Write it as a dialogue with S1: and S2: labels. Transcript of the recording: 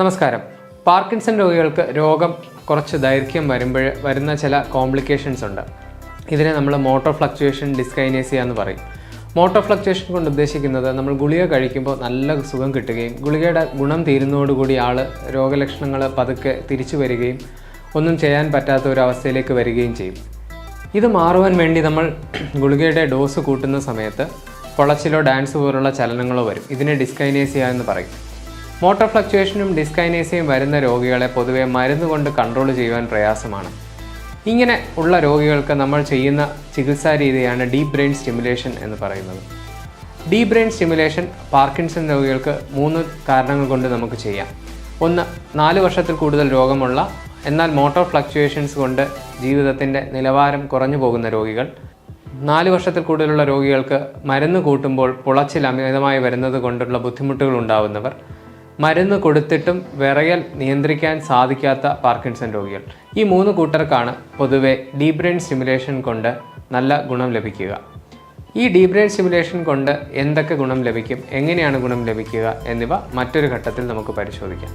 S1: നമസ്കാരം. പാർക്കിൻസൺ രോഗികൾക്ക് രോഗം കുറച്ച് ദൈർഘ്യം വരുമ്പോൾ വരുന്ന ചില കോംപ്ലിക്കേഷൻസ് ഉണ്ട്. ഇതിനെ നമ്മൾ മോട്ടോർ ഫ്ലക്ച്വേഷൻ ഡിസ്കൈനേസിയ എന്ന് പറയും. മോട്ടോർ ഫ്ലക്ച്വേഷൻ കൊണ്ട് ഉദ്ദേശിക്കുന്നത് നമ്മൾ ഗുളിക കഴിക്കുമ്പോൾ നല്ല സുഖം കിട്ടുകയും ഗുളികയുടെ ഗുണം തീരുന്നതോടുകൂടി ആൾ രോഗലക്ഷണങ്ങൾ പതുക്കെ തിരിച്ചു വരികയും ഒന്നും ചെയ്യാൻ പറ്റാത്ത ഒരു അവസ്ഥയിലേക്ക് വരികയും ചെയ്യും. ഇത് മാറുവാൻ വേണ്ടി നമ്മൾ ഗുളികയുടെ ഡോസ് കൂട്ടുന്ന സമയത്ത് പൊളച്ചിലോ ഡാൻസ് പോലുള്ള ചലനങ്ങളോ വരും. ഇതിനെ ഡിസ്കൈനേസിയ എന്ന് പറയും. മോട്ടോർ ഫ്ലക്ച്വേഷനും ഡിസ്കൈനേസിയും വരുന്ന രോഗികളെ പൊതുവെ മരുന്ന് കൊണ്ട് കൺട്രോൾ ചെയ്യുവാൻ പ്രയാസമാണ്. ഇങ്ങനെ ഉള്ള രോഗികൾക്ക് നമ്മൾ ചെയ്യുന്ന ചികിത്സാ രീതിയാണ് ഡീപ് ബ്രെയിൻ സ്റ്റിമുലേഷൻ എന്ന് പറയുന്നത്. ഡീപ് ബ്രെയിൻ സ്റ്റിമുലേഷൻ പാർക്കിൻസൺ രോഗികൾക്ക് മൂന്ന് കാരണങ്ങൾ കൊണ്ട് നമുക്ക് ചെയ്യാം. ഒന്ന് നാല് വർഷത്തിൽ കൂടുതൽ രോഗമുള്ള എന്നാൽ മോട്ടോർ ഫ്ലക്ച്വേഷൻസ് കൊണ്ട് ജീവിതത്തിന്റെ നിലവാരം കുറഞ്ഞു പോകുന്ന രോഗികൾ. നാല് വർഷത്തിൽ കൂടുതലുള്ള രോഗികൾക്ക് മരുന്ന് കൂട്ടുമ്പോൾ പുളച്ചിൽ അമിതമായി വരുന്നത് കൊണ്ടുള്ള ബുദ്ധിമുട്ടുകൾ ഉണ്ടാവുന്നവർ. മരുന്ന് കൊടുത്തിട്ടും വിറയൽ നിയന്ത്രിക്കാൻ സാധിക്കാത്ത പാർക്കിൻസൺ രോഗികൾ. ഈ മൂന്ന് കൂട്ടർക്കാണ് പൊതുവെ ഡീപ് ബ്രെയിൻ സ്റ്റിമുലേഷൻ കൊണ്ട് നല്ല ഗുണം ലഭിക്കുക. ഈ ഡീപ് ബ്രെയിൻ സ്റ്റിമുലേഷൻ കൊണ്ട് എന്തൊക്കെ ഗുണം ലഭിക്കും എങ്ങനെയാണ് ഗുണം ലഭിക്കുക എന്നിവ മറ്റൊരു ഘട്ടത്തിൽ നമുക്ക് പരിശോധിക്കാം.